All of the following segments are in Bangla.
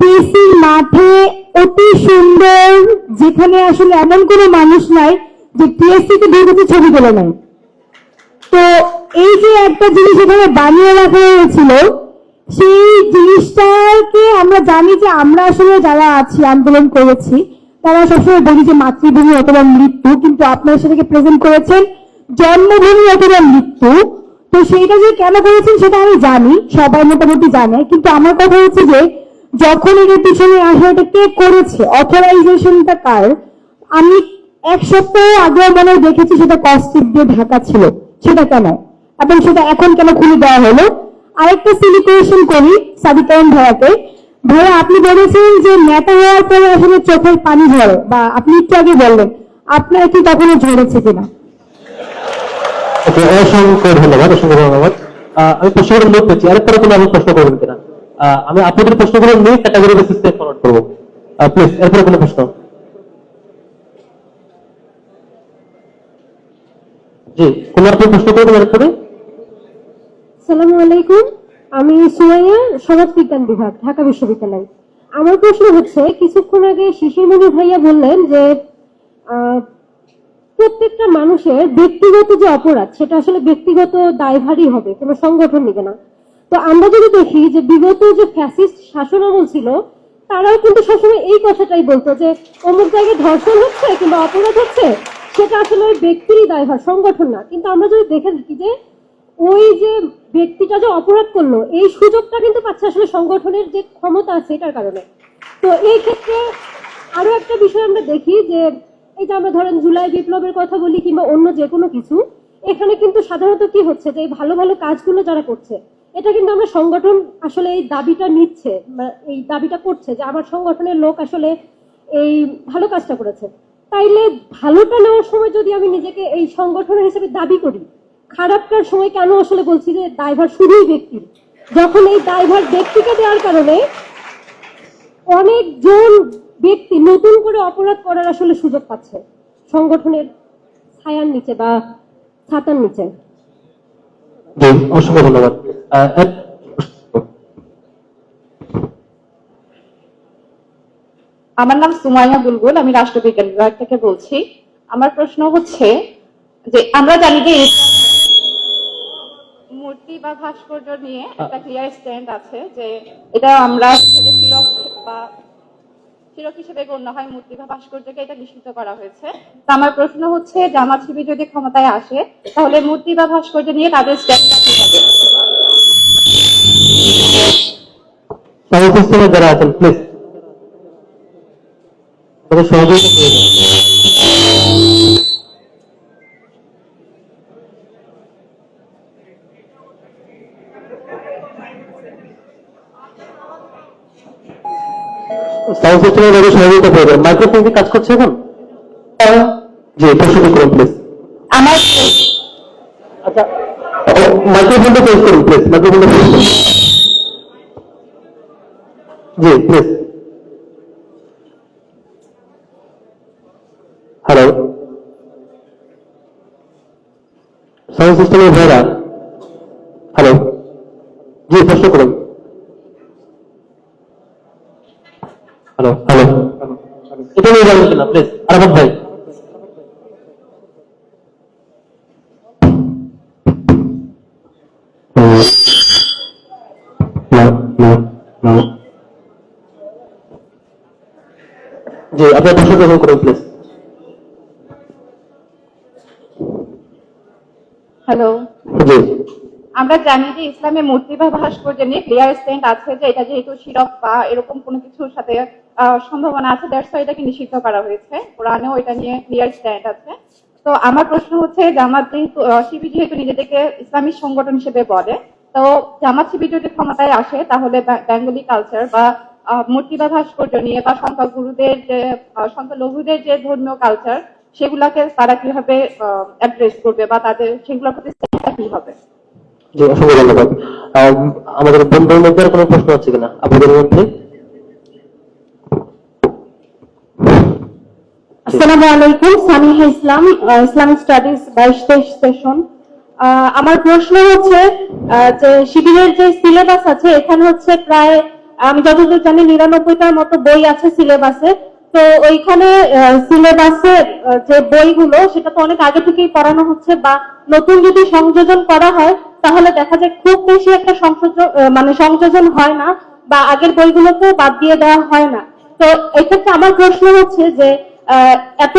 টিএসসি মাঠে অতি সুন্দর, যেখানে আসলে এমন কোনো মানুষ নাই যে টিএসসি তে ঢুকেছে ছবি তোলে নাই। তো এই যে একটা জিনিস এখানে বানিয়ে রাখা হয়েছিল, সেই জিনিসটাকে আমরা জানি যে আমরা আসলে যারা আছি, আন্দোলন করেছি, তারা সবসময় বলি যে মাতৃভূমি অথবা মৃত্যু, কিন্তু আপনারা সেটাকে প্রেজেন্ট করেছেন, জন্মভূমি অথবা মৃত্যু। তো সেইটা যে কেন করেছেন সেটা আমি জানি, সবাই মোটামুটি জানে, কিন্তু আমার কথা হচ্ছে যে যখন এটার পিছনে আসে, এটা কে করেছে? অথরাইজেশনটা কার? আমি এক সপ্তাহ আগে মনে দেখেছি সেটা কস্টিপ দিয়ে ঢাকা ছিল। সেটা কেন? এবং সেটা এখন কেন খুলে দেওয়া হলো? আরেকটা সিলি কোয়েশন করি সাদিকায়ন ভাইয়াকে। ভাইয়া, আপনি বলেছেন যে নেতা হওয়ার পরে আসলে চোখের পানি ঝরে, বা আপনি একটু আগে বললেন, আপনার কি তখনও ঝরেছে কিনা? অসংখ্য ধন্যবাদ অসংখ্য ধন্যবাদ। আমি প্রশ্নগুলো নোট করছি আরেকটা কোনো আমি প্রশ্ন করবেন কিনা? আমি আপনাদের প্রশ্নগুলো নিয়ে ক্যাটাগরি বেসিসে ফরওয়ার্ড করব। প্লিজ এরপরে কোনো প্রশ্ন? জি, কোন আপনি প্রশ্ন করবেন এরপরে সালামু আলাইকুম। আমি সুমাইয়া সমাজবিজ্ঞান বিভাগ, ঢাকা বিশ্ববিদ্যালয়। আমার প্রশ্ন হচ্ছে, কিছুক্ষণ আগে শিশিরমণি ভাইয়া বললেন যে প্রত্যেকটা মানুষের ব্যক্তিগত যে অপরাধ, সেটা আসলে ব্যক্তিগত দায়ভারই হবে, কোনো সংগঠন নিবে না। তো আমরা যদি দেখি যে বিগত যে ফ্যাসিস্ট শাসন আমল ছিল, তারাও কিন্তু সবসময় এই কথাটাই বলতো যে অমুক জায়গায় ধর্ষণ হচ্ছে কিংবা অপরাধ হচ্ছে, সেটা আসলে ওই ব্যক্তিরই দায়ভার সংগঠন না। কিন্তু আমরা যদি দেখে থাকি যে ওই যে ব্যক্তিটা যে অপরাধ করল, এই সুযোগটা কিন্তু পাচ্ছে আসলে সংগঠনের যে ক্ষমতা আছে এটার কারণে। তো এই ক্ষেত্রে আরও একটা বিষয় আমরা দেখি যে এই যে আমরা ধরেন জুলাই বিপ্লবের কথা বলি কিংবা অন্য যে কোনো কিছু, এখানে কিন্তু সাধারণত কি হচ্ছে যে এই ভালো ভালো কাজগুলো যারা করছে এটা কিন্তু আমরা সংগঠন আসলে এই দাবিটা নিচ্ছে এই দাবিটা করছে যে আমার সংগঠনের লোক আসলে এই ভালো কাজটা করেছে। তাইলে ভালোটা নেওয়ার সময় যদি আমি নিজেকে এই সংগঠনের হিসেবে দাবি করি, খারাপটার সময় কেন আসলে বলছি যে দায়ভার শুধুই ব্যক্তির? যখন এই দায়ভার ব্যক্তিকে দেওয়ার কারণে অনেকজন ব্যক্তি নতুন করে অপরাধ করার আসলে সুযোগ পাচ্ছে সংগঠনের ছায়ার নিচে বা ছাতার নিচে। অসংখ্য ধন্যবাদ। আমার নাম সুমাইয়া বুলবুল আমি রাষ্ট্রবিজ্ঞান বিভাগ থেকে বলছি। আমার প্রশ্ন হচ্ছে যে আমরা জানি যে মূর্তি বা ভাস্কর্য নিয়ে একটা ক্লিয়ার স্ট্যান্ড আছে যে এটা আমরা বা শিরক হিসেবে গণ্য হয় মূর্তি বা ভাস্কর্যকে এটা নিষিদ্ধ করা হয়েছে। তো আমার প্রশ্ন হচ্ছে জামাত শিবির যদি ক্ষমতায় আসে, তাহলে মূর্তি বা ভাস্কর্য নিয়ে তাদের স্ট্যান্ডটা কি হবে? যারা আছেন প্লিজ সহযোগিতা সাউন্ড সিস্টেমে যাদের সহযোগিতা প্রয়োজন মাইক্রোফোন কি কাজ করছে এখন? জি প্রশ্ন করুন প্লিজ আমার আচ্ছা মাইক্রোফোনটা চেঞ্জ করুন প্লিজ মাইক্রোফোনটা চেঞ্জ করুন। জি প্লিজ হ্যালো সাউন্ড সিস্টেমের ভাইরা হ্যালো জি প্রশ্ন করুন হ্যালো হ্যালো এটা নিয়ে যাবেন কিনা প্লিজ আরাফাত ভাই. জি আপনার প্রশ্ন গ্রহণ করুন প্লিজ হ্যালো জি। আমরা জানি যে ইসলামে মূর্তি বা ভাস্কর্য নিয়ে ক্লিয়ার স্ট্যান্ড আছে যে এটা যেহেতু শিরক বা এরকম কোনো কিছুর সাথে সম্ভাবনা আছে দ্যাটস এটাকে নিষিদ্ধ করা হয়েছে। কোরআনেও এটা নিয়ে ক্লিয়ার স্ট্যান্ড আছে। তো আমার প্রশ্ন হচ্ছে জামাত যেহেতু শিবির যেহেতু নিজেদেরকে ইসলামী সংগঠন হিসেবে বলে তো জামাত শিবির যদি ক্ষমতায় আসে তাহলে বেঙ্গলি কালচার বা আহ, মূর্তি বা ভাস্কর্য নিয়ে বা সংখ্যাগুরুদের যে আহ, সংখ্যালঘুদের যে ধর্মীয় কালচার সেগুলাকে তারা কীভাবে অ্যাড্রেস করবে বা তাদের সেগুলোর প্রতি কি হবে? জি অসংখ্য ধন্যবাদ। আমাদের বন্ধুর মধ্যে কোনো প্রশ্ন আছে কিনা? আপনাদের মধ্যে? আসসালামু আলাইকুম, সামিহা ইসলাম ইসলামিক স্টাডিজ বাইশ তেইশ সেশন। আমার প্রশ্ন হচ্ছে যে শিবিরের যে সিলেবাস আছে, এখানে হচ্ছে প্রায়, আমি যতদূর জানি, নিরানব্বইটার মতো বই আছে সিলেবাসে। তো ওইখানে সিলেবাসে যে বইগুলো, সেটা তো অনেক আগে থেকেই পড়ানো হচ্ছে বা নতুন যদি সংযোজন করা হয়, তাহলে দেখা যায় খুব বেশি একটা সংযোজন মানে সংযোজন হয় না বা আগের বইগুলোকে বাদ দিয়ে দেওয়া হয় না। তো এক্ষেত্রে আমার প্রশ্ন হচ্ছে যে এত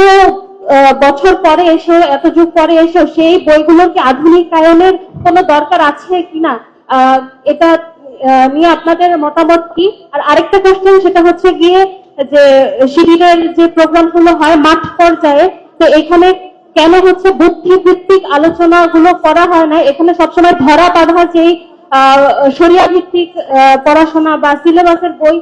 বছর পরে এসে, এত যুগ পরে এসেও সেই বইগুলোর কি আধুনিকায়নের কোনো দরকার আছে কিনা? এটা নিয়ে আপনাদের মতামত কি? আর আরেকটা কোশ্চেন সেটা হচ্ছে গিয়ে যে শিবিরের যে প্রোগ্রামগুলো হয় মাঠ পর্যায়ে, তো এখানে কেন হচ্ছে বুদ্ধিভিত্তিক আলোচনাগুলো করা হয় না? এখানে সবসময় ধরা বাঁধা যেই সরিয়া ভিত্তিক পড়াশোনা বা সিলেবাসের বই,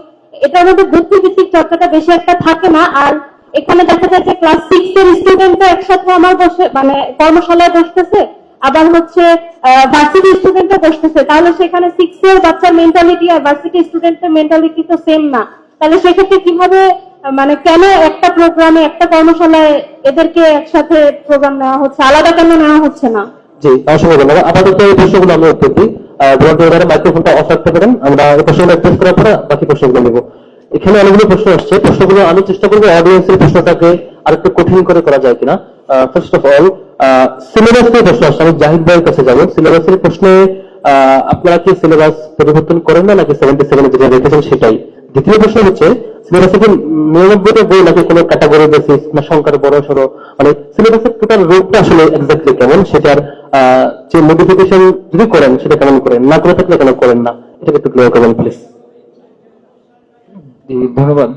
এটার মধ্যে বুদ্ধিভিত্তিক চর্চাটা বেশি একটা থাকে না। আর এখানে দেখা যাচ্ছে ক্লাস সিক্স এর স্টুডেন্টরা একসাথে আমার বসে মানে কর্মশালায় বসতেছে, আবার হচ্ছে ভার্সিটি স্টুডেন্টরা বসতেছে। তাহলে সেখানে সিক্স এর বাচ্চার মেন্টালিটি আর ভার্সিটি স্টুডেন্টের মেন্টালিটি তো সেম না। তাহলে সেক্ষেত্রে কীভাবে মানে কেন একটা প্রোগ্রামে একটা কর্মশালায় এদেরকে একসাথে প্রোগ্রাম নেওয়া হচ্ছে? আলাদা কেন নেওয়া হচ্ছে না? জি, অসংখ্য ধন্যবাদ। আপাতত এই প্রশ্নগুলো আমরা উত্তর দিই। ভ্রান্ত মাইক্রোফোনটা অফ রাখতে পারেন। আমরা এই প্রশ্নগুলো টেস্ট করার পরে বাকি প্রশ্নগুলো নেব। এখানে অনেকগুলো প্রশ্ন আসছে। প্রশ্নগুলো আমি চেষ্টা করব অডিয়েন্সের প্রশ্নটাকে আরেকটু কঠিন করে করা যায় কিনা। ফার্স্ট অফ অল সিলেবাস নিয়ে প্রশ্ন আসছে। আমি জাহিদ ভাইয়ের কাছে যাব। সিলেবাসের প্রশ্নে আপনারা কি সিলেবাস পরিবর্তন করেন না নাকি সেভেন্টি সেভেনে যেটা রেখেছেন সেটাই? দ্বিতীয় প্রশ্ন হচ্ছে নিরানব্বইটা বই নাকি কোনো ক্যাটাগরি বেসিস না সংখ্যার বড় সড়ো? মানে সিলেবাসের টোটাল রূপটা আসলে এক্স্যাক্টলি কেমন? সেটার যে মডিফিকেশন যদি করেন সেটা কেমন করেন? না করে থাকলে কেন করেন না? এটাকে একটু ক্লিয়ার করবেন প্লিজ ধন্যবাদ।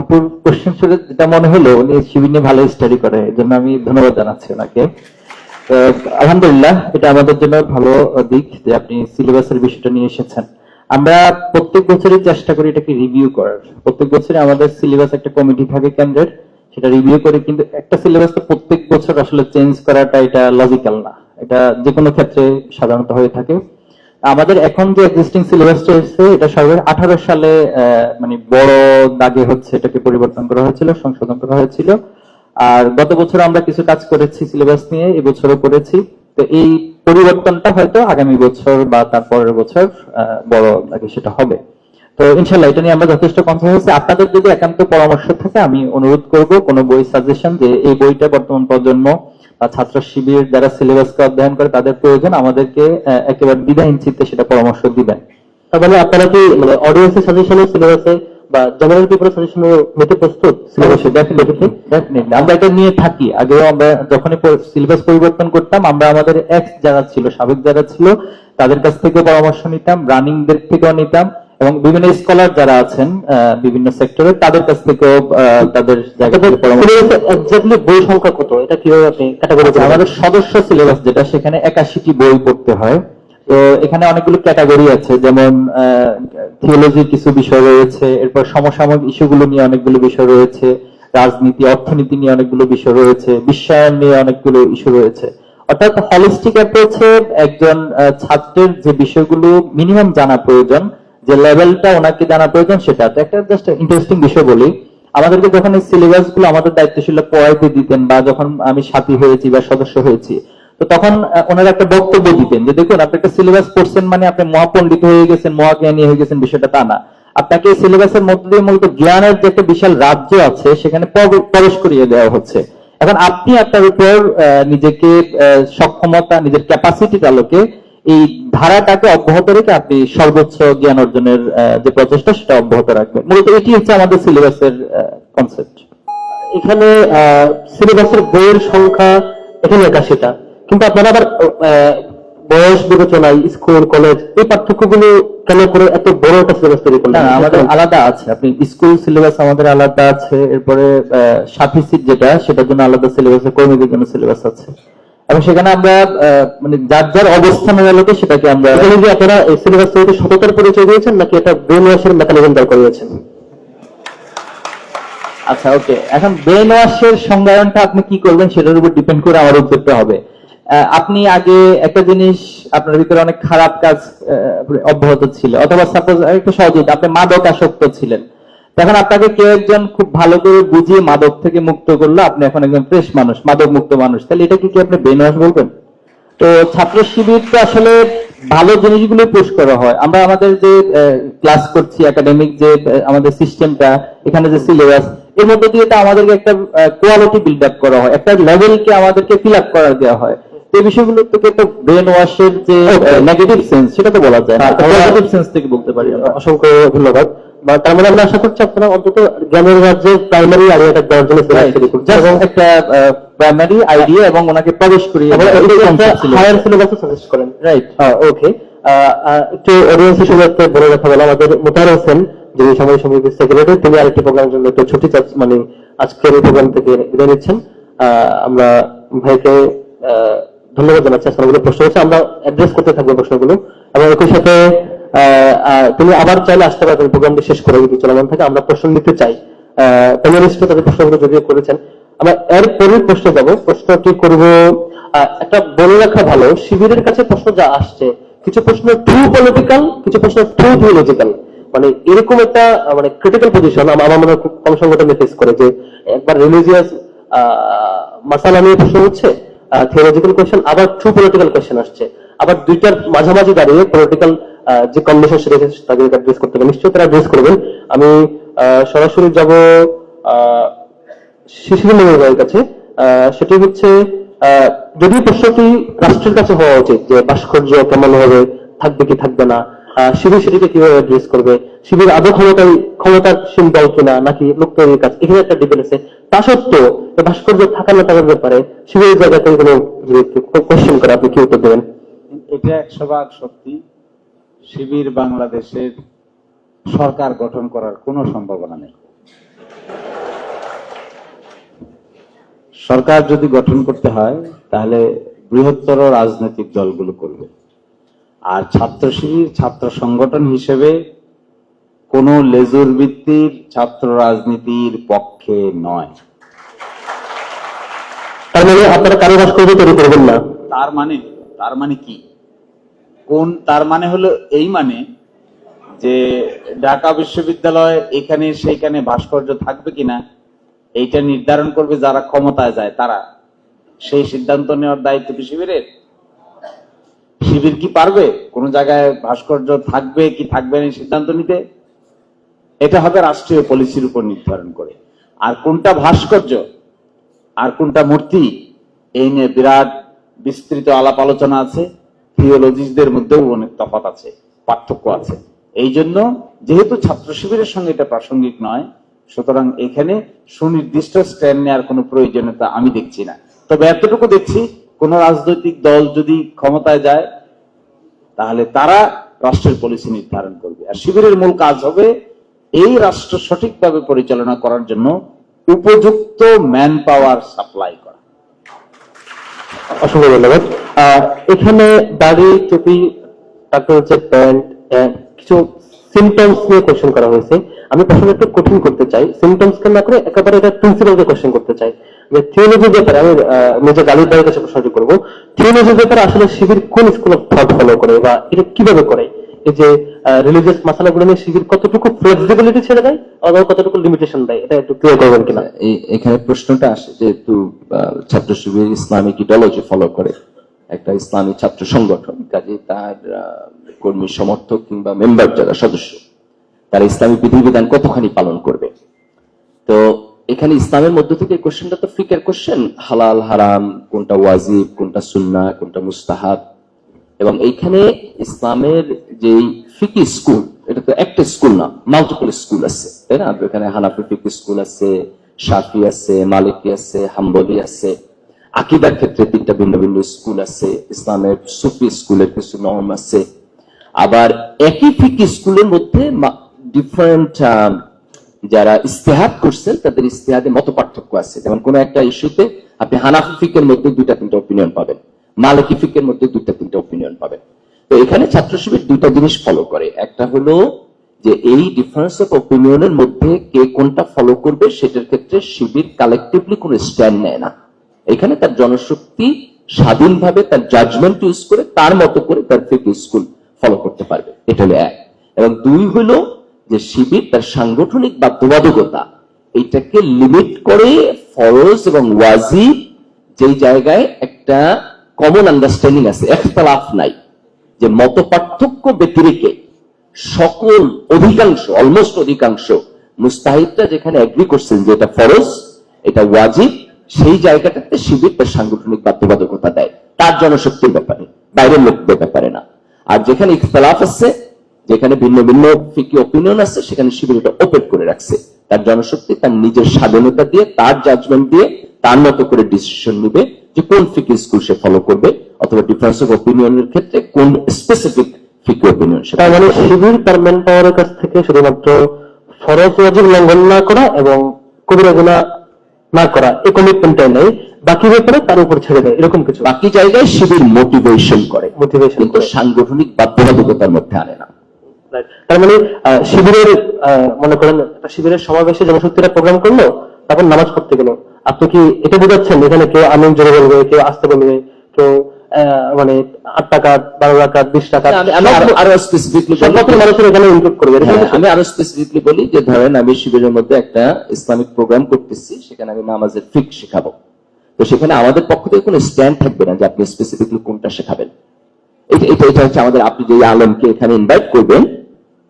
আপুর কোশ্চেন শুনে যেটা মনে হলো, উনি শিবির নিয়ে ভালো স্টাডি করে এই জন্য আমি ধন্যবাদ জানাচ্ছি ওনাকে। আলহামদুলিল্লাহ, এটা আমাদের জন্য ভালো দিক যে আপনি সিলেবাসের বিষয়টা নিয়ে এসেছেন। আমরা প্রত্যেক বছরই চেষ্টা করি এটাকে রিভিউ করার। প্রত্যেক বছরে আমাদের সিলেবাস একটা কমিটি থাকে কেন্দ্রের, সেটা রিভিউ করে, কিন্তু একটা সিলেবাস তো প্রত্যেক বছর আসলে চেঞ্জ করাটা এটা লজিক্যাল না। এটা যে কোনো ক্ষেত্রে সাধারণত হয়ে থাকে। আমাদের এখন যে এক্সিস্টিং সিলেবাসটা এসেছে এটা সরকার আঠারো সালে মানে বড় দাগে হচ্ছে, এটাকে পরিবর্তন করা হয়েছিল, সংশোধন করা হয়েছিল। আর গত বছর আমরা কিছু কাজ করেছি সিলেবাস নিয়ে এবছরও করেছি। তো এই পরিবর্তনটা হয়তো আগামী বছর বা তার পরের বছর বড় দাগে সেটা হবে। তো ইনশাল্লাহ এটা নিয়ে আমরা যথেষ্ট কনসার্ন হয়েছি। আপনাদের যদি একান্ত পরামর্শ থাকে, আমি অনুরোধ করব কোনো বই সাজেশন যে এই বইটা বর্তমান প্রজন্ম ছাত্র শিবির যারা সিলেবাসকে অধ্যয়ন করে তাদের প্রয়োজন আমাদেরকে একেবারে বিধাহীন চিত্তে সেটা পরামর্শ দিবেন। মানে আপনারা কি মানে অডিয়েন্সের সাজেশনে সিলেবাসে বা জেনারেল পেপারের সাজেশনে নিতে প্রস্তুত অবশ্যই ডেফিনেটলি ডেফিনেটলি আমরা এটা নিয়ে থাকি। আগে আমরা যখনই সিলেবাস পরিবর্তন করতাম আমরা আমাদের এক্স যারা ছিল সাবেক যারা ছিল তাদের কাছ থেকে পরামর্শ নিতাম রানিংদের থেকেও নিতাম। এবং বিভিন্ন স্কলার যারা আছেন বিভিন্ন সেক্টরে তাদের কাছ থেকেও তাদের জায়গা এক্স্যাক্টলি বই সংখ্যা কত? এটা কীভাবে আপনি ক্যাটাগরি আচ্ছা, আমাদের সদস্য সিলেবাস যেটা সেখানে একাশিটি বই পড়তে হয়। তো এখানে অনেকগুলো ক্যাটাগরি আছে যেমন থিওলজির কিছু বিষয় রয়েছে এরপর সমসাময়িক ইস্যুগুলো নিয়ে অনেকগুলো বিষয় রয়েছে রাজনীতি অর্থনীতি নিয়ে অনেকগুলো বিষয় রয়েছে বিশ্বায়ন নিয়ে অনেকগুলো ইস্যু রয়েছে। অর্থাৎ হলিস্টিক অ্যাপ্রোচে একজন ছাত্রের যে বিষয়গুলো মিনিমাম জানা প্রয়োজন যে লেভেলটা ওনাকে জানা প্রয়োজন সেটা। তো একটা জাস্ট ইন্টারেস্টিং বিষয় বলি। আমাদেরকে যখন এই সিলেবাসগুলো আমাদের দায়িত্বশীল পড়াইতে দিতেন বা যখন আমি সাথী হয়েছি বা সদস্য হয়েছি, তো তখন ওনারা একটা বক্তব্য দিতেন যে, দেখুন, আপনি একটা সিলেবাস পড়ছেন মানে আপনি মহাপণ্ডিত হয়ে গেছেন, মহাজ্ঞানী হয়ে গেছেন, বিষয়টা তা না। আপনাকে এই সিলেবাসের মধ্যে দিয়ে মূলত জ্ঞানের যে একটা বিশাল রাজ্য আছে, সেখানে প্রব- প্রবেশ করিয়ে দেওয়া হচ্ছে। এখন আপনি আপনার উপর নিজেকে সক্ষমতা, নিজের ক্যাপাসিটির আলোকে এই ধারাটাকে অব্যাহত রেখে আপনি সর্বোচ্চ জ্ঞান অর্জনের যে প্রচেষ্টা সেটা অব্যাহত রাখবেন। মূলত এটি হচ্ছে আমাদের সিলেবাসের কনসেপ্ট এখানে সিলেবাসের বইয়ের সংখ্যা এখানে একাশিটা। কিন্তু আপনারা আবার বয়স বিবেচনায় স্কুল কলেজ এই পার্থক্যগুলো কেন করে এত বড় একটা সিলেবাস তৈরি করলেন? আমাদের আলাদা আছে। আপনি স্কুল সিলেবাস আমাদের আলাদা আছে এরপরে আহ, সাথী সিট যেটা সেটার জন্য আলাদা সিলেবাস কর্মীদের জন্য সিলেবাস আছে। এবং সেখানে আমরা মানে যার যার অবস্থানের আলোকে সেটাকে আমরা যে আপনারা সিলেবাস তৈরি সততার পরিচয় দিয়েছেন নাকি এটা ব্রেন ওয়াশের মেকানিজম দাঁড় করিয়েছেন আচ্ছা ওকে এখন ব্রেন ওয়াশের সংজ্ঞায়নটা আপনি কি করবেন সেটার উপর ডিপেন্ড করে আমার উত্তরটা হবে। আপনি আগে একটা জিনিস আপনার ভিতরে অনেক খারাপ কাজ আহ, অব্যাহত ছিল। অথবা সাপোজ একটু সহজ আপনি মাদক আসক্ত ছিলেন। তখন আপনাকে কেউ একজন খুব ভালো করে বুঝিয়ে মাদক থেকে মুক্ত করল আপনি এখন একজন ফ্রেশ মানুষ মাদক মুক্ত মানুষ। তাহলে এটা কি কি আপনি ওয়াশ বলবেন? তো ছাত্র শিবির তো আসলে ভালো জিনিসগুলো পুশ করা হয়। আমরা আমাদের যে ক্লাস করছি একাডেমিক যে আমাদের সিস্টেমটা এখানে যে সিলেবাস এর মধ্যে দিয়ে তো আমাদেরকে একটা কোয়ালিটি বিল্ড আপ করা হয় একটা লেভেলকে আমাদেরকে ফিল আপ করা দেওয়া হয়। এই বিষয়গুলো থেকে তো ব্রেন ওয়াশের যে নেগেটিভ সেন্স সেটা তো বলা যায় না। হ্যাঁ, পজিটিভ সেন্স থেকে বলতে পারি অসংখ্য ধন্যবাদ। তার মানে আমরা আশা করছি আপনারা অন্তত রাজ্যে প্রাইমারি আইডিয়াটা দেওয়ার জন্য এবং একটা প্রাইমারি আইডিয়া এবং ওনাকে প্রবেশ করিয়ে হায়ার সিলেবাসও সাজেস্ট করেন। রাইট ওকে একটু একটা বলে আমাদের মোতার হোসেন যিনি সময় সমিতির সেক্রেটারি তিনি আরেকটি প্রোগ্রামের জন্য একটু ছুটি মানে আজকের এই প্রোগ্রাম থেকে বিদায় নিচ্ছেন। আহ, আমরা ভাইকে আহ, ধন্যবাদ জানাচ্ছি। আসলে প্রশ্ন হচ্ছে আমরা অ্যাড্রেস করতে থাকব প্রশ্নগুলো। এবং একই সাথে তুমি আবার চাইলে আসতে পারবেন প্রোগ্রামটি শেষ করে যদি চলমান থাকে আমরা প্রশ্ন নিতে চাই। প্যানেলিস্টরা তাদের প্রশ্নগুলো যদিও করেছেন, আমরা এর পরের প্রশ্ন যাব। প্রশ্নটি করব? একটা বলে রাখা ভালো, শিবিরের কাছে প্রশ্ন যা আসছে, কিছু প্রশ্ন ট্রু পলিটিক্যাল কিছু প্রশ্ন ট্রু থিওলজিক্যাল মানে এরকম একটা মানে ক্রিটিক্যাল পজিশন আমার মনে হয় কম সংগঠনে ফেস করে যে, একবার রিলিজিয়াস মাসালা নিয়ে প্রশ্ন হচ্ছে থিওলজিক্যাল কোয়েশ্চেন আবার ট্রু পলিটিক্যাল কোয়েশ্চেন আসছে। আবার দুইটার মাঝামাঝি দাঁড়িয়ে পলিটিক্যাল যে কন্ডিশন সেটা তাদের অ্যাড্রেস করতে হবে। নিশ্চয়ই তারা অ্যাড্রেস করবেন। আমি সরাসরি যাব শিশির মনোদয়ের কাছে। সেটি হচ্ছে যদিও প্রশ্নটি রাষ্ট্রের কাছে হওয়া উচিত, যে ভাস্কর্য কেমন হবে, থাকবে কি থাকবে না শিবির সেটিকে কীভাবে অ্যাড্রেস করবে? শিবির আদৌ ক্ষমতায় ক্ষমতাসীন দল কিনা নাকি লোক তৈরির কাজ এখানে একটা ডিবেট আছে। তা সত্ত্বেও ভাস্কর্য থাকা না থাকার ব্যাপারে শিবিরের জায়গা থেকে কোনো কোশ্চেন করে আপনি কি উত্তর দেবেন? এটা একশো ভাগ সত্যি। শিবির বাংলাদেশের সরকার গঠন করার কোনো সম্ভাবনা নেই। সরকার যদি গঠন করতে হয়, তাহলে বৃহত্তর রাজনৈতিক দলগুলো করবে। আর ছাত্র শিবির ছাত্র সংগঠন হিসেবে কোনো লেজুর ভিত্তির ছাত্র রাজনীতির পক্ষে নয়। তার মানে আপনারা কারও ভাস্কর্য তৈরি করবেন না? তার মানে তার মানে কি? কোন তার মানে হলো এই মানে যে ঢাকা বিশ্ববিদ্যালয় এখানে সেইখানে ভাস্কর্য থাকবে কিনা এইটা নির্ধারণ করবে যারা ক্ষমতায় যায় তারা। সেই সিদ্ধান্ত নেওয়ার দায়িত্ব কি শিবিরের? শিবির কি পারবে? কোন জায়গায় ভাস্কর্য থাকবে কি থাকবে না সিদ্ধান্ত নিতে? এটা হবে রাষ্ট্রীয় পলিসির উপর নির্ধারণ করে। আর কোনটা ভাস্কর্য আর কোনটা মূর্তি, এই নিয়ে বিরাট বিস্তৃত আলাপ আলোচনা আছে, থিওলজিস্টদের মধ্যেও অনেক তফাৎ আছে, পার্থক্য আছে। এই জন্য যেহেতু ছাত্র শিবিরের সঙ্গে এটা প্রাসঙ্গিক নয়, সুতরাং এখানে সুনির্দিষ্ট স্ট্যান্ড নেওয়ার কোনো প্রয়োজনীয়তা আমি দেখছি না। তবে এতটুকু দেখছি কোন রাজনৈতিক দল যদি ক্ষমতায় যায়, তাহলে তারা রাষ্ট্রের পলিসি নির্ধারণ করবে। আর শিবিরের মূল কাজ হবে এই রাষ্ট্র সঠিকভাবে পরিচালনা করার জন্য উপযুক্ত ম্যান পাওয়ার সাপ্লাই করা। অসংখ্য ধন্যবাদ। এখানে দাড়ি, টুপি, তারপর হচ্ছে প্যান্ট কিছু সিমটমস নিয়ে কোশ্চেন করা হয়েছে। আমি প্রশ্নটা একটু কঠিন করতে চাই সিমটমস কে না করে একেবারে এটা প্রিন্সিপালকে কোশ্চেন করতে চাই। যে থিওলজির ব্যাপারে আমি নিজে গালির ভাইয়ের কাছে প্রশ্নটি করব। থিওলজির ব্যাপারে আসলে শিবির কোন স্কুল অফ থট ফলো করে বা এটা কীভাবে করে? এই যে রিলিজিয়াস মাসালাগুলো নিয়ে শিবির কতটুকু ফ্লেক্সিবিলিটি ছেড়ে দেয় অথবা কতটুকু লিমিটেশন দেয়? এটা একটু ক্লিয়ার করবেন কিনা? এই এখানে প্রশ্নটা আসে যেহেতু আহ, ছাত্র শিবির ইসলামিক ইডোলজি ফলো করে। একটা ইসলামী ছাত্র সংগঠন কাজে তার কর্মী সমর্থক কিংবা মেম্বার যারা সদস্য। তারা ইসলামী বিধিবিধান কতখানি পালন করবে? তো এখানে ইসলামের মধ্য থেকে কোশ্চেনটা তো ফিকের কোশ্চেন হালাল, হারাম, কোনটা ওয়াজিব, কোনটা সুন্না কোনটা মুস্তাহাব। এবং এইখানে ইসলামের যে ফিকি স্কুল এটা তো একটা স্কুল না মাল্টিপল স্কুল আছে, তাই না? এখানে হানাফি ফিকি স্কুল আছে, শাফি আছে, মালিকি আছে, হাম্বলি আছে। আকিদার ক্ষেত্রে তিনটা ভিন্ন ভিন্ন স্কুল আছে, ইসলামের সুফি স্কুলের কিছু নর্ম আছে। আবার একই ফিকি স্কুলের মধ্যে ডিফারেন্ট যারা ইস্তেহাদ করছেন তাদের ইস্তেহাদে মত পার্থক্য আছে। যেমন কোন একটা ইস্যুতে আপনি হানাফি ফিকের মধ্যে দুইটা, তিনটা ওপিনিয়ন পাবেন। মালিকি ফিকের মধ্যে দুইটা, তিনটা ওপিনিয়ন পাবেন। তো এখানে ছাত্র শিবির দুইটা জিনিস ফলো করে। একটা হলো যে এই ডিফারেন্স অফ ওপিনিয়নের মধ্যে কে কোনটা ফলো করবে, সেটার ক্ষেত্রে শিবির কালেকটিভলি কোনো স্ট্যান্ড নেয় না। এখানে তার জনশক্তি স্বাধীনভাবে তার জাজমেন্ট ইউজ করে, তার মতো করে তার ফিক স্কুল ফলো করতে পারবে। এটা হলো এক। এবং দুই হলো যে শিবির তার সাংগঠনিক বাধ্যবাধকতা এইটাকে লিমিট করে ফরজ এবং ওয়াজিব যেই জায়গায় একটা কমন আন্ডারস্ট্যান্ডিং আছে একতলাফ নাই, যে মত পার্থক্য ব্যতিরেকে সকল অধিকাংশ অলমোস্ট অধিকাংশ মুস্তাহিদরা যেখানে এগ্রি করছেন যে এটা ফরজ, এটা ওয়াজিব, সেই জায়গাটাতে শিবির তার সাংগঠনিক বাধ্যবাধকতা দেয়। তার জনশক্তির ব্যাপারে, বাইরের লোকদের ব্যাপারে না। আর যেখানে ইখতলাফ আছে যেখানে ভিন্ন ভিন্ন ফিকি অপিনিয়ন আছে সেখানে শিবির এটা ওপেন করে রাখছে। তার জনশক্তি তার নিজের স্বাধীনতা দিয়ে তার জাজমেন্ট দিয়ে তার মতো করে ডিসিশন নিবে যে কোন ফিকি স্কুল সে ফলো করবে অথবা ডিফারেন্স অফ অপিনিয়নের ক্ষেত্রে কোন স্পেসিফিক ফিকি অপিনিয়ন সে তার মানে শিবির তার ম্যান পাওয়ারের কাছ থেকে শুধুমাত্র ফরজ ওয়াজিব লঙ্ঘন না করা এবং কবিরা না করা এই কমিটমেন্টটাই নেই। বাকি ব্যাপারে তার উপর ছেড়ে দেয় এরকম কিছু। বাকি জায়গায় শিবির মোটিভেশন করে। Motivation কিন্তু সাংগঠনিক বাধ্যবাধকতার মধ্যে আনে না. তার মানে শিবিরের মনে করেন একটা শিবিরের সমাবেশে জনশক্তিরা প্রোগ্রাম করল তারপর নামাজ পড়তে গেল। আপনি কি এটা বোঝাচ্ছেন? এখানে কেউ আমিন জোরে বলবে কেউ আসতে বলবে কেউ মানে আট টাকা বারো টাকা বিশ টাকা আমি আমি আরো- স্পেসিফিকলি মানুষের এখানে ইনক্লুড করবে হ্যাঁ? আমি আরও স্পেসিফিকলি বলি যে ধরেন আমি শিবিরের মধ্যে একটা ইসলামিক প্রোগ্রাম করতেছি সেখানে আমি নামাজের ফিক শেখাবো। তো সেখানে আমাদের পক্ষ থেকে কোনো স্ট্যান্ড থাকবে না যে আপনি স্পেসিফিকলি কোনটা শেখাবেন। এটা এটা হচ্ছে আমাদের আপনি যে আলমকে এখানে ইনভাইট করবেন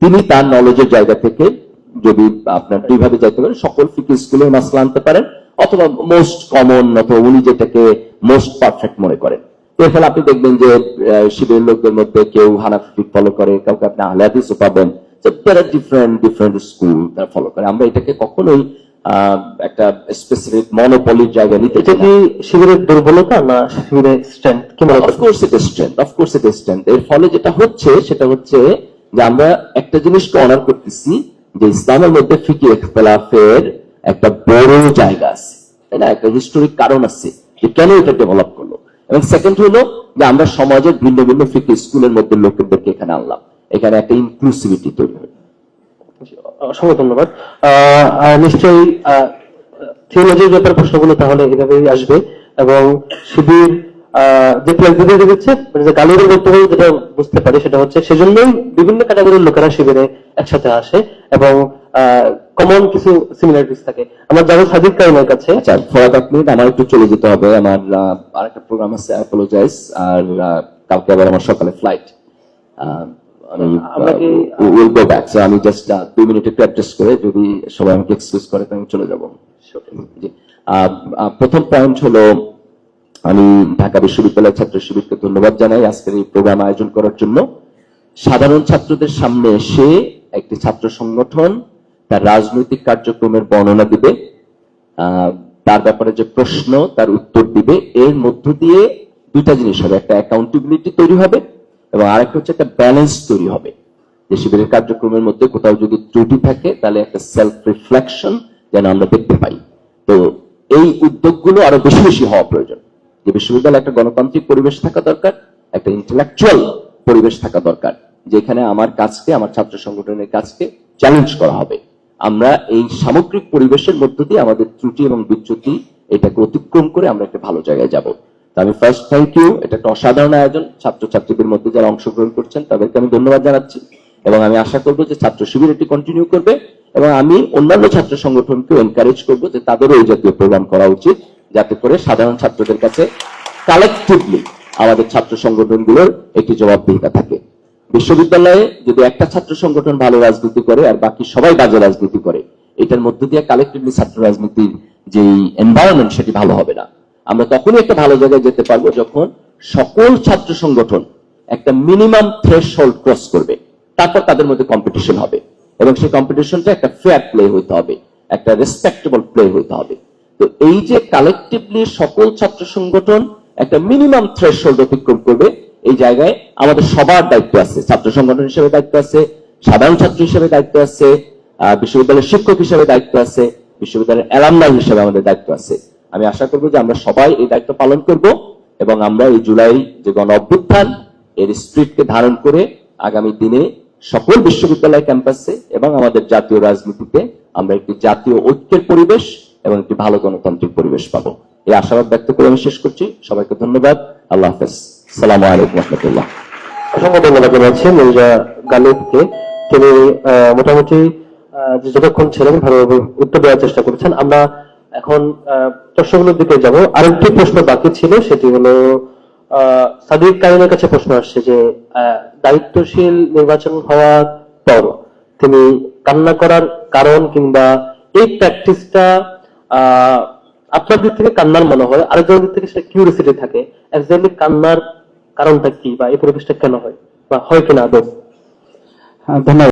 তিনি তার নলেজের জায়গা থেকে যদি আপনার দুইভাবে যাইতে পারেন সকল ফিকি স্কুলে মাসলা আনতে পারেন অথবা মোস্ট কমন অথবা উনি যেটাকে মোস্ট পারফেক্ট মনে করেন। এর ফলে আপনি দেখবেন যে আহ, শিবিরের লোকদের মধ্যে কেউ হানাফি ফলো করে কাউকে আপনি আহলে হাদিসও পাবেন ডিফারেন্ট ডিফারেন্ট স্কুল তারা ফলো করে। আমরা এটাকে কখনোই আহ, একটা স্পেসিফিক মনোপলির জায়গা নিতে এটা কি শিবিরের দুর্বলতা না শিবিরের স্ট্রেংথ কি? অফকোর্স এটা স্ট্রেংথ অফকোর্স এটা স্ট্রেংথ এর ফলে যেটা হচ্ছে সেটা হচ্ছে যে আমরা একটা জিনিসকে অনার করতেছি যে ইসলামের মধ্যে ফিকি ইখতলাফের একটা বড় জায়গা আছে। তাই না? একটা হিস্টোরিক কারণ আছে যে কেন এটা ডেভেলপ করল। এবং সেকেন্ড হলো যে আমরা সমাজের ভিন্ন ভিন্ন ফিকি স্কুলের মধ্যে লোকেদেরকে এখানে আনলাম। এখানে একটা ইনক্লুসিভিটি তৈরি হলো। অসংখ্য ধন্যবাদ। নিশ্চয়ই থিওলজির ব্যাপারে প্রশ্নগুলো তাহলে এভাবেই আসবে। এবং শিবির আহ, যে ফ্লেক্সিবিলিটি দিচ্ছে মানে যে গালিবের বক্তব্য যেটা বুঝতে পারি সেটা হচ্ছে সেজন্যই বিভিন্ন ক্যাটাগরির লোকেরা শিবিরে একসাথে আসে এবং কমন কিছু সিমিলারিটিস থাকে। আমার যাব সাদিক কারিমের কাছে। আচ্ছা ফরাদ এক মিনিট আমার একটু চলে যেতে হবে। আমার আরেকটা প্রোগ্রাম আছে অ্যাপোলোজাইজ আর কালকে আবার আমার সকালে ফ্লাইট উইল গো ব্যাক আমি জাস্ট দুই মিনিট একটু অ্যাডজাস্ট করে যদি সবাই আমাকে এক্সকিউজ করে তো আমি চলে যাব। প্রথম পয়েন্ট হলো আমি ঢাকা বিশ্ববিদ্যালয়ের ছাত্র শিবিরকে ধন্যবাদ জানাই আজকের এই প্রোগ্রাম আয়োজন করার জন্য। সাধারণ ছাত্রদের সামনে এসে একটি ছাত্র সংগঠন তার রাজনৈতিক কার্যক্রমের বর্ণনা দিবে তার ব্যাপারে যে প্রশ্ন, তার উত্তর দিবে। এর মধ্য দিয়ে দুইটা জিনিস হবে, একটা অ্যাকাউন্টেবিলিটি তৈরি হবে এবং আরেকটা হচ্ছে একটা ব্যালেন্স তৈরি হবে। যে শিবিরের কার্যক্রমের মধ্যে কোথাও যদি ত্রুটি থাকে, তাহলে একটা সেলফ রিফ্লেকশন যেন আমরা দেখতে পাই। তো এই উদ্যোগগুলো আরও বেশি বেশি হওয়া প্রয়োজন। যে বিশ্ববিদ্যালয়ে একটা গণতান্ত্রিক পরিবেশ থাকা দরকার, একটা ইন্টেলেকচুয়াল পরিবেশ থাকা দরকার, যেখানে আমার কাজকে, আমার ছাত্র সংগঠনের কাজকে চ্যালেঞ্জ করা হবে। আমরা এই সামগ্রিক পরিবেশের মধ্য দিয়ে আমাদের ত্রুটি এবং বিচ্যুতি এটাকে অতিক্রম করে আমরা একটা ভালো জায়গায় যাব। তো আমি ফার্স্ট থ্যাংক ইউ এটা একটা অসাধারণ আয়োজন। ছাত্রছাত্রীদের মধ্যে যারা অংশগ্রহণ করছেন, তাদেরকে আমি ধন্যবাদ জানাচ্ছি। এবং আমি আশা করব যে ছাত্র শিবির এটি কন্টিনিউ করবে। এবং আমি অন্যান্য ছাত্র সংগঠনকেও এনকারেজ করব যে তাদেরও এই জাতীয় প্রোগ্রাম করা উচিত। যাতে করে সাধারণ ছাত্রদের কাছে কালেকটিভলি আমাদের ছাত্র সংগঠনগুলোর একটি জবাবদিহিতা থাকে। বিশ্ববিদ্যালয়ে যদি একটা ছাত্র সংগঠন ভালো রাজনীতি করে আর বাকি সবাই বাজে রাজনীতি করে, এটার মধ্য দিয়ে কালেকটিভলি ছাত্র রাজনীতির যে এনভায়রনমেন্ট সেটি ভালো হবে না। আমরা তখনই একটা ভালো জায়গায় যেতে পারব যখন সকল ছাত্র সংগঠন একটা মিনিমাম থ্রেশ ক্রস করবে। তারপর তাদের মধ্যে কম্পিটিশন হবে এবং সেই কম্পিটিশনটা একটা ফেয়ার প্লে হইতে হবে, একটা রেসপেক্টেবল প্লে হইতে হবে। তো এই যে কালেকটিভলি সকল ছাত্র সংগঠন একটা মিনিমাম থ্রেশ অতিক্রম করবে, এই জায়গায় আমাদের সবার দায়িত্ব আছে। ছাত্র সংগঠন হিসেবে দায়িত্ব আছে, সাধারণ ছাত্র হিসেবে দায়িত্ব আছে বিশ্ববিদ্যালয়ের শিক্ষক হিসেবে দায়িত্ব আছে, বিশ্ববিদ্যালয়ের অ্যালামনাই হিসেবে আমাদের দায়িত্ব আছে। আমি আশা করব যে আমরা সবাই এই দায়িত্ব পালন করব এবং আমরা এই জুলাই যে গণ অভ্যুত্থান, এর স্পিরিটকে ধারণ করে আগামী দিনে সকল বিশ্ববিদ্যালয় ক্যাম্পাসে এবং আমাদের জাতীয় রাজনীতিতে আমরা একটি জাতীয় ঐক্যের পরিবেশ এবং একটি ভালো গণতান্ত্রিক পরিবেশ পাবো। এই আশাবাদ ব্যক্ত করে আমি শেষ করছি। সবাইকে ধন্যবাদ। আল্লাহ হাফেজ। সালাম আলাইকুম রহমতুল্লাহ। অসংখ্য ধন্যবাদ জানাচ্ছি মির্জা গালিবকে। তিনি মোটামুটি যতক্ষণ ছিলেন ভালোভাবে উত্তর দেওয়ার চেষ্টা করেছেন। আমরা এখন প্রশ্নগুলোর দিকে যাব। আরেকটি প্রশ্ন বাকি ছিল, সেটি হলো সাদিক কারিমের কাছে প্রশ্ন আসছে যে দায়িত্বশীল নির্বাচন হওয়ার পর তিনি কান্না করার কারণ কিংবা এই প্র্যাকটিসটা আপনার দিক থেকে কান্নার মনে হয় আরেকজনের দিক থেকে সেটা কিউরিসিটি থাকে। একজাক্টলি কান্নার কারণটা কি বা এই পরিবেশটা কেন হয় বা হয় কিনা আদৌ? হ্যাঁ, ধন্যবাদ।